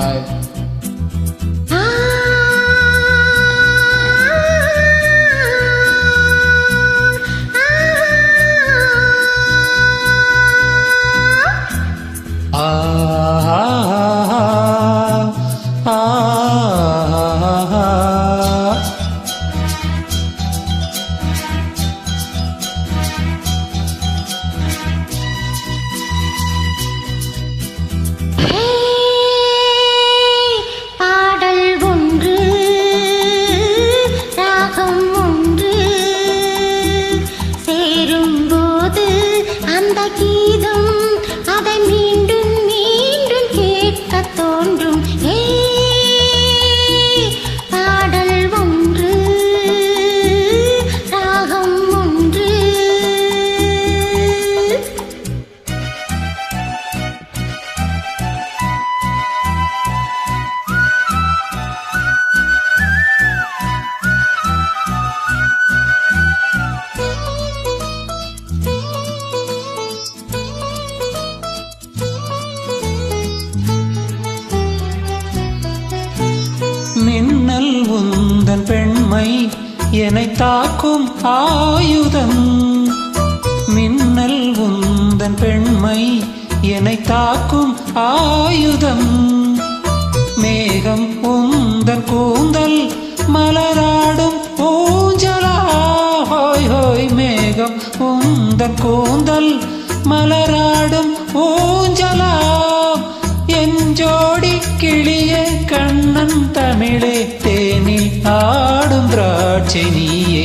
Hi உந்தன் பெண்மை என்னை தாக்கும் ஆயுதம். மின்னல் உந்தன் பெண்மை என்னை தாக்கும் ஆயுதம். மேகம் உந்தன் கூந்தல் மலராடும் ஊஞ்சலா. ஹோய் ஹோய் மேகம் உந்தன் கூந்தல் மலராடும் ஊஞ்சலா. என் ஜோடி கிளியே അനന്തമിഴെ തേനിൽ ആടും ദ്രാക്ഷിണിയേ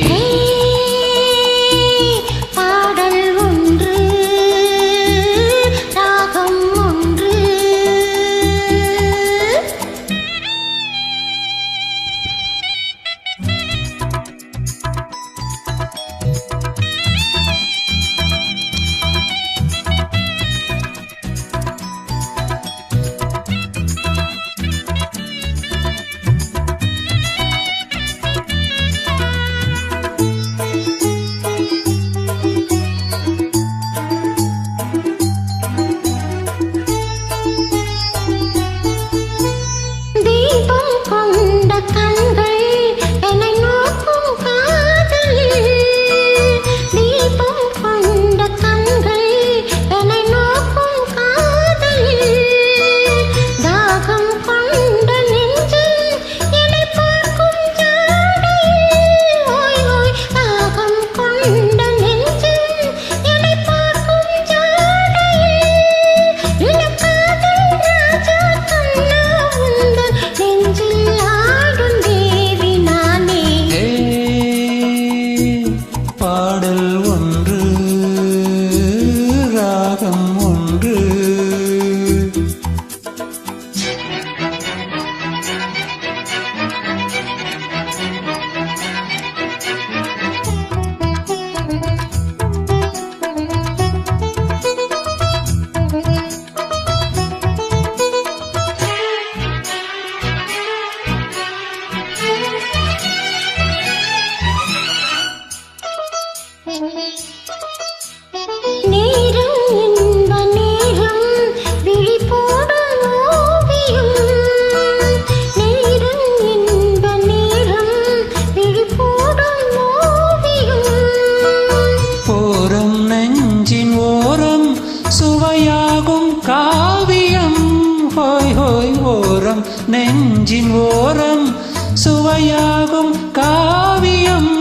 ஓரம் நெஞ்சின் ஓரம் சுவையாகும் காவியம்.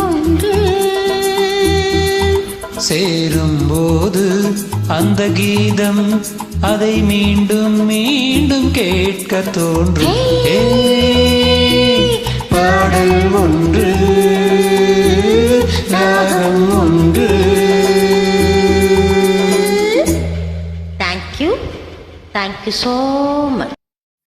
ஒன்று. சேரும்போது அந்த கீதம் அதை மீண்டும் மீண்டும் கேட்க தோன்றும் பாடல் ஒன்று ராகம் ஒன்று Thank you. Thank you so much.